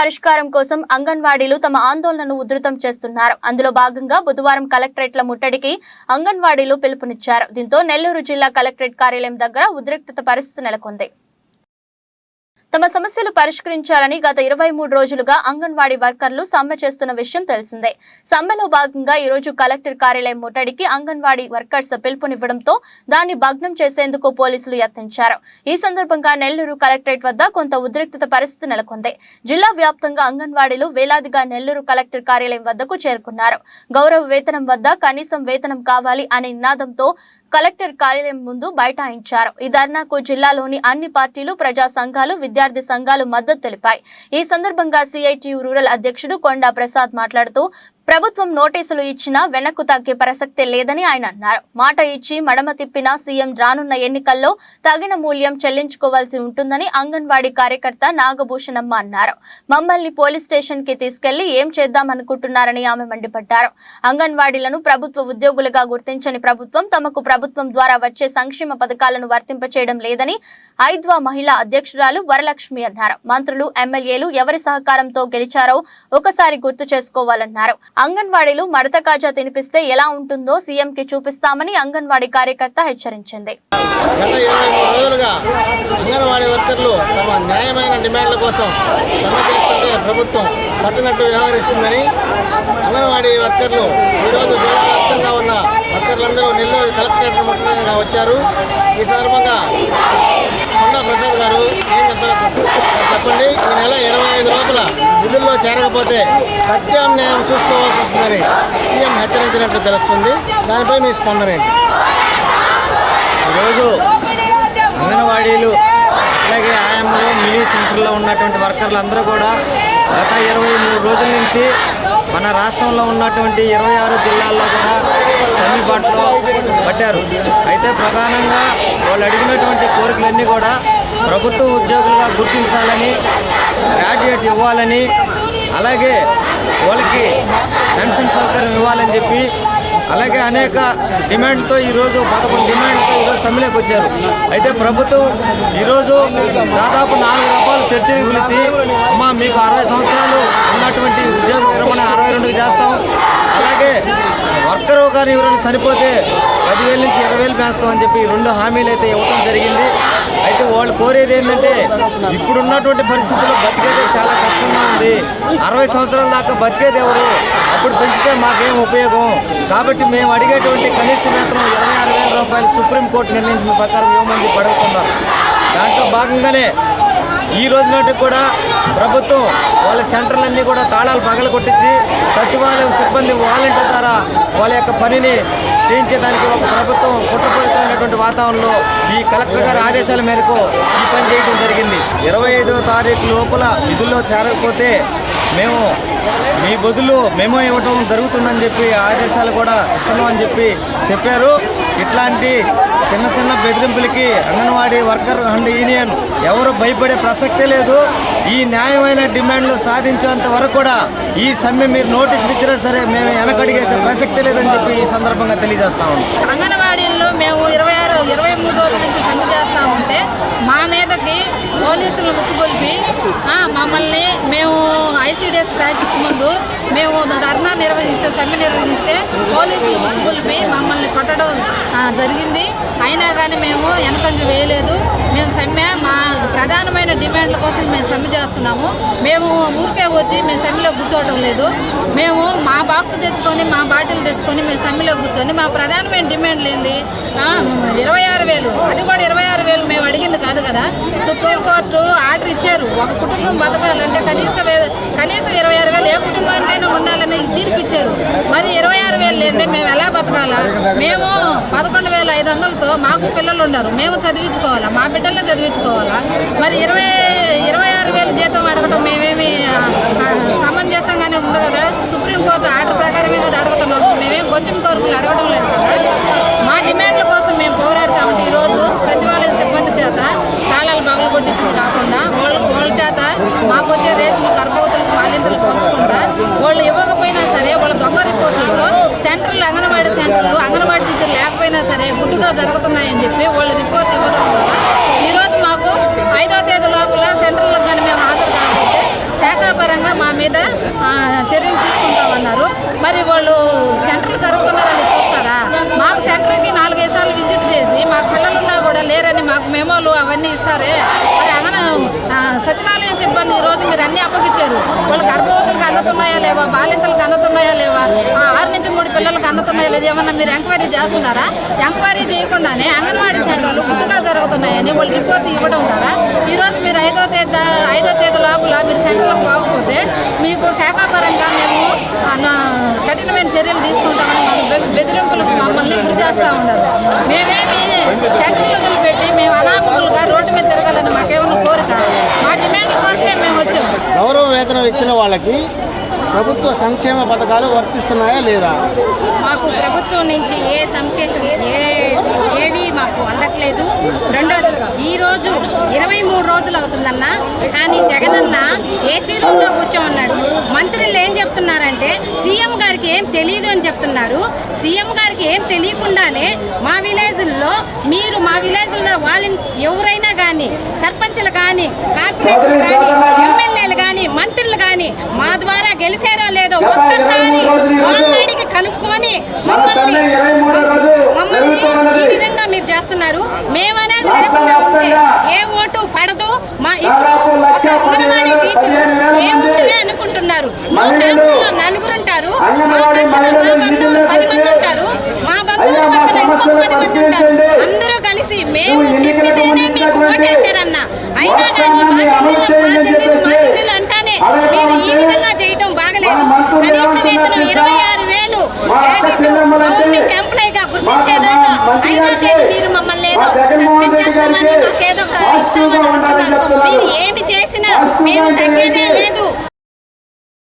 పరిష్కారం కోసం అంగన్వాడీలు తమ ఆందోళనను ఉధృతం చేస్తున్నారు. అందులో భాగంగా బుధవారం కలెక్టరేట్ల ముట్టడికి అంగన్వాడీలు పిలుపునిచ్చారు. దీంతో నెల్లూరు జిల్లా కలెక్టరేట్ కార్యాలయం దగ్గర ఉద్రిక్తత పరిస్థితి నెలకొంది. తమ సమస్యలు పరిష్కరించాలని గత ఇరవై మూడు రోజులుగా అంగన్వాడీ వర్కర్లు సమ్మె చేస్తున్న విషయం తెలిసిందే. సమ్మెలో భాగంగా ఈ రోజు కలెక్టర్ కార్యాలయం ముట్టడికి అంగన్వాడీ వర్కర్స్ పిలుపునివ్వడంతో దాన్ని భగ్నం చేసేందుకు పోలీసులు యత్నించారు. ఈ సందర్భంగా నెల్లూరు కలెక్టరేట్ వద్ద కొంత ఉద్రిక్తత పరిస్థితి నెలకొంది. జిల్లా వ్యాప్తంగా అంగన్వాడీలు వేలాదిగా నెల్లూరు కలెక్టర్ కార్యాలయం వద్దకు చేరుకున్నారు. గౌరవ వేతనం వద్ద కనీసం వేతనం కావాలి అనే నినాదంతో కలెక్టర్ కార్యాలయం ముందు బైఠాయించారు. ఈ ధర్నాకు జిల్లాలోని అన్ని పార్టీలు ప్రజా సంఘాలు విద్యార్థి సంఘాలు మద్దతు తెలిపాయి. ఈ సందర్భంగా సిఐటియు రూరల్ అధ్యక్షుడు కొండా ప్రసాద్ మాట్లాడుతూ ప్రభుత్వం నోటీసులు ఇచ్చినా వెనక్కు తగ్గే ప్రసక్తే లేదని ఆయన అన్నారు. మాట ఇచ్చి మడమ తిప్పిన సీఎం రానున్న ఎన్నికల్లో తగిన మూల్యం చెల్లించుకోవాల్సి ఉంటుందని అంగన్వాడీ కార్యకర్త నాగభూషణమ్మ అన్నారు. మమ్మల్ని పోలీస్ స్టేషన్కి తీసుకెళ్ళి ఏం చేద్దామనుకుంటున్నారని ఆమె మండిపడ్డారు. అంగన్వాడీలను ప్రభుత్వ ఉద్యోగులుగా గుర్తించని ప్రభుత్వం తమకు ప్రభుత్వం ద్వారా వచ్చే సంక్షేమ పథకాలను వర్తింపచేయడం లేదని ఐద్వా మహిళా అధ్యక్షురాలు వరలక్ష్మి అన్నారు. మంత్రులు ఎమ్మెల్యేలు ఎవరి సహకారంతో గెలిచారో ఒకసారి గుర్తు చేసుకోవాలన్నారు. అంగన్వాడీలు మడత కాజా తినిపిస్తే ఎలా ఉంటుందో సీఎం కి చూపిస్తామని అంగన్వాడీ కార్యకర్త హెచ్చరించింది. అంగన్వాడీ వర్కర్లు తమ న్యాయమైన డిమాండ్ల కోసం సమ్మె చేస్తుంటే ప్రభుత్వం పట్టినట్టు వ్యవహరిస్తుందని అంగన్వాడీ వర్కర్లు ఈరోజు జిల్లా వ్యాప్తంగా ఉన్న వర్కర్లందరూ నెల్లూరు కలెక్టరేట్ ముట్టడంగా వచ్చారు. ఈ సందర్భంగా కొండా ప్రసాద్ గారు ఏం చెప్తారో చెప్పండి. ఈ నెల ఇరవై ఐదు లోపల విధుల్లో చేరకపోతే ప్రత్యామ్నాయం చూసుకోవాల్సి వస్తుందని సీఎం హెచ్చరించినట్లు తెలుస్తుంది. దానిపై మీ స్పందన ఏంటి? ఈరోజు అంగన్వాడీలు అట్లాగే ఆయామ్మలు మినీ సెంటర్లో ఉన్నటువంటి వర్కర్లు అందరూ కూడా గత ఇరవై మూడు రోజుల నుంచి మన రాష్ట్రంలో ఉన్నటువంటి ఇరవై ఆరు జిల్లాల్లో కూడా సమ్మిబాట్లో పట్టారు అయితే ప్రధానంగా వాళ్ళు అడిగినటువంటి కోరికలన్నీ కూడా ప్రభుత్వ ఉద్యోగులుగా గుర్తించాలని గ్రాడ్యుయేట్ ఇవ్వాలని అలాగే వాళ్ళకి పెన్షన్ సౌకర్యం ఇవ్వాలని చెప్పి అలాగే అనేక డిమాండ్తో ఈరోజు పదకొండు డిమాండ్తో ఈరోజు సమ్మెలోకి వచ్చారు. అయితే ప్రభుత్వం ఈరోజు దాదాపు నాలుగు రూపాయలు చర్చలు పిలిచి అమ్మ మీకు అరవై సంవత్సరాలు ఉన్నటువంటి ఉద్యోగ విరమణ అరవై రెండుకి చేస్తాం. అలాగే వర్క్ కానీ ఎవరైనా చనిపోతే పదివేల నుంచి ఇరవై వేలు పెంచుతామని చెప్పి రెండు హామీలు అయితే ఇవ్వడం జరిగింది. అయితే వాళ్ళు కోరేది ఏంటంటే ఇప్పుడున్నటువంటి పరిస్థితుల్లో బతికేదే చాలా కష్టంగా ఉంది. అరవై సంవత్సరాల దాకా బతికేది ఎవరు? అప్పుడు పెంచితే మాకేం ఉపయోగం? కాబట్టి మేము అడిగేటువంటి కనీస వేతనం ఇరవై ఆరు వేల రూపాయలు సుప్రీంకోర్టు నిర్ణయించిన ప్రకారం ఇవ్వమని చెప్పి అడుగుతున్నాం. దాంట్లో భాగంగానే ఈ రోజు నాటికి కూడా ప్రభుత్వం వాళ్ళ సెంటర్లన్నీ కూడా తాళాలు పగల కొట్టించి సచివాలయం సిబ్బంది వాలంటీర్ ద్వారా వాళ్ళ యొక్క పనిని చేయించేదానికి ఒక ప్రభుత్వం కుట్రపూరితమైనటువంటి వాతావరణంలో ఈ కలెక్టర్ గారి ఆదేశాల మేరకు ఈ పని చేయడం జరిగింది. ఇరవై ఐదవ తారీఖు లోపల విధుల్లో చేరకపోతే మేము మీ బదులు మేము ఇవ్వటం జరుగుతుందని చెప్పి ఆదేశాలు కూడా ఇస్తున్నామని చెప్పి చెప్పారు. ఇట్లాంటి చిన్న చిన్న బెదిరింపులకి అంగన్వాడీ వర్కర్ అండ్ యూనియన్ ఎవరు భయపడే ప్రసక్తే లేదు. ఈ న్యాయమైన డిమాండ్లు సాధించేంత వరకు కూడా ఈ సమ్మె మీరు నోటీసులు ఇచ్చినా సరే మేము వెనకడిగేసే ప్రసక్తి లేదని చెప్పి ఈ సందర్భంగా తెలియజేస్తా ఉన్నాం. మేము ఇరవై ఆరు ఇరవై మూడు రోజుల నుంచి సమ్మె చేస్తూ ఉంటే మా మీదకి పోలీసులు విసుగొల్పి మమ్మల్ని మేము ఐసీడీఎస్ ప్రాజెక్ట్ ముందు మేము ధర్నా నిర్వహిస్తే సమ్మె నిర్వహిస్తే పోలీసులు విసుగొల్పి మమ్మల్ని కొట్టడం జరిగింది. అయినా కానీ మేము వెనకంజ వేయలేదు. మేము సమ్మె మా ప్రధానమైన డిమాండ్ల కోసం మేము సమ్మె చేస్తున్నాము. మేము ఊరికే వచ్చి మేము సమ్మెలో కూర్చోవటం లేదు. మేము మా బాక్స్ తెచ్చుకొని మా బాటిల్ తెచ్చుకొని మేము సమ్మెలో కూర్చొని మా ప్రధానమైన డిమాండ్లు ఏంది? ఇరవై వేలు. అది కూడా ఇరవై ఆరు వేలు మేము అడిగింది కాదు కదా. సుప్రీంకోర్టు ఆర్డర్ ఇచ్చారు. ఒక కుటుంబం బతకాలంటే కనీసం వే- కనీసం ఇరవై ఆరు వేలు ఏ కుటుంబానికైనా ఉండాలని తీర్పు ఇచ్చారు మరి ఇరవై ఆరు వేలు లేదంటే మేము ఎలా బతకాలా? మేము పదకొండు వేల ఐదు వందలతో మాకు పిల్లలు ఉన్నారు. మేము చదివించుకోవాలా? మా బిడ్డలను చదివించుకోవాలా? మరి ఇరవై ఇరవై ఆరు వేలు జీతం అడగటం మేమేమి సమంజసంగానే ఉంది కదా? సుప్రీంకోర్టు ఆర్డర్ ప్రకారమే కదా అడుగుతున్నాము మేమేం గొంతుం కోరికలు అడగడం లేదు కదా? డిమాండ్ల కోసం మేము పోరాడతామంటే ఈరోజు సచివాలయ సిబ్బంది చేత తాళాలు పగలు కొట్టించింది కాకుండా వాళ్ళ వాళ్ళ చేత మాకు వచ్చే రేషన్ గర్భవతులకు బాలింతలకు పంచకుండా వాళ్ళు ఇవ్వకపోయినా సరే వాళ్ళ దొంగ రిపోర్టులతో సెంటర్లు అంగన్వాడీ సెంటర్లు అంగన్వాడీ టీచర్లు లేకపోయినా సరే గుడ్డుగా జరుగుతున్నాయని చెప్పి వాళ్ళు రిపోర్ట్ ఇవ్వడం ద్వారా ఈరోజు మాకు ఐదో తేదీ లోపల సెంటర్లకు కానీ మేము హాజరు కాకపోతే శాఖాపరంగా మా మీద చర్యలు తీసుకుంటామన్నారు. మరి వాళ్ళు సెంటర్లు జరుగుతున్నారని చూస్తారా? మాకు సెంటర్కి నాలుగైదు సార్లు విజిట్ చేసి మాకు పిల్లలున్నా కూడా లేరని మాకు మెమోలు అవన్నీ ఇస్తారే. మరి అన్న సచివాలయం సిబ్బంది ఈ రోజు మీరు అన్నీ అప్పగించారు. వాళ్ళు గర్భవతులకు అందుతున్నాయా లేవా? బాలింతలకు అందుతున్నాయా లేవా? ఆరు నుంచి మూడు పిల్లలకు అందుతున్నాయా లేదా ఏమన్నా మీరు ఎంక్వైరీ చేస్తున్నారా? ఎంక్వైరీ చేయకుండానే అంగన్వాడీ సెంటర్లు గుట్టుగా జరుగుతున్నాయని వాళ్ళు రిపోర్ట్ ఇవ్వడం ద్వారా ఈరోజు మీరు ఐదో తేదీ ఐదో తేదీ లోపల మీరు సెంటర్లకు పోకపోతే మీకు శాఖాపరంగా మేము కఠినమైన చర్యలు తీసుకుంటామని బెదిరింపులకు మమ్మల్ని గురి చేస్తూ ఉన్నారు. మేమేమి సెంట్రల్ వదిలిపెట్టి మేము అనాపకులుగా రోడ్డు మీద తిరగాలని మాకేమన్నా కోరిక? మా డిమాండ్ కోసమే మేము వచ్చాము గౌరవ వేతనం ఇచ్చిన వాళ్ళకి ప్రభుత్వ సంక్షేమ పథకాలు వర్తిస్తున్నాయా లేదా? మాకు ప్రభుత్వం నుంచి ఏ సంకేషన్ ఏ ఏవి మాకు అందట్లేదు. రెండోది ఈరోజు ఇరవై మూడు రోజులు అవుతుందన్న. కానీ జగనన్న ఏసీ రూమ్లో కూర్చోమన్నాడు. మంత్రులు ఏం చెప్తున్నారంటే సీఎం గారికి ఏం తెలియదు అని చెప్తున్నారు. సీఎం గారికి ఏం తెలియకుండానే మా విలేజ్ల్లో మీరు మా విలేజ్లో వాళ్ళని ఎవరైనా కానీ సర్పంచ్లు కానీ కార్పొరేటర్లు కానీ ఎమ్మెల్యేలు కానీ మంత్రులు కానీ మా ద్వారా గెలిచారో లేదో ఒక్కసారి వాళ్ళని అడిగి కనుక్కొని మమ్మల్ని మమ్మల్ని ఈ విధంగా మీరు చేస్తున్నారు. మేమనేది లేకుండా ఉంటే ఏ ఓటు పడదు. మా ఇప్పుడు ఒక అంగన్వాడీ టీచర్ ఏముందిలే అనుకుంటున్నారు. మా ఫ్యామిలీలో నలుగురు ఉంటారు. మా పక్కన మా బంధువులు పది మంది గవర్నమెంట్ ఎంప్లాయీగా గుర్తించేదాకా ఐదో తేదీ మీరు మమ్మల్ని ఏదో సస్పెండ్ చేస్తామని మాకేదో ఇస్తామని అంటున్నారు మీరు ఏమి చేసినా మేము తగ్గేదే లేదు.